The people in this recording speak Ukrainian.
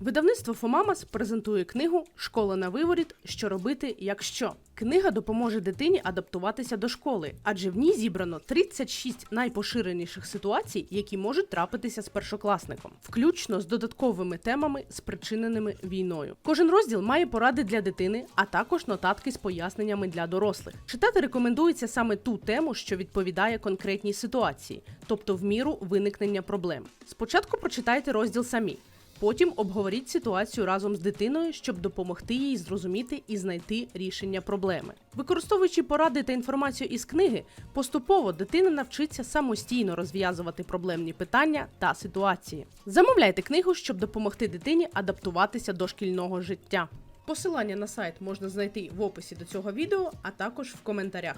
Видавництво Фомамас презентує книгу Школа на виворіт. Що робити, якщо книга допоможе дитині адаптуватися до школи, адже в ній зібрано 36 найпоширеніших ситуацій, які можуть трапитися з першокласником, включно з додатковими темами, спричиненими війною. Кожен розділ має поради для дитини, а також нотатки з поясненнями для дорослих. Читати рекомендується саме ту тему, що відповідає конкретній ситуації, тобто в міру виникнення проблем. Спочатку прочитайте розділ самі. Потім обговоріть ситуацію разом з дитиною, щоб допомогти їй зрозуміти і знайти рішення проблеми. Використовуючи поради та інформацію із книги, поступово дитина навчиться самостійно розв'язувати проблемні питання та ситуації. Замовляйте книгу, щоб допомогти дитині адаптуватися до шкільного життя. Посилання на сайт можна знайти в описі до цього відео, а також в коментарях.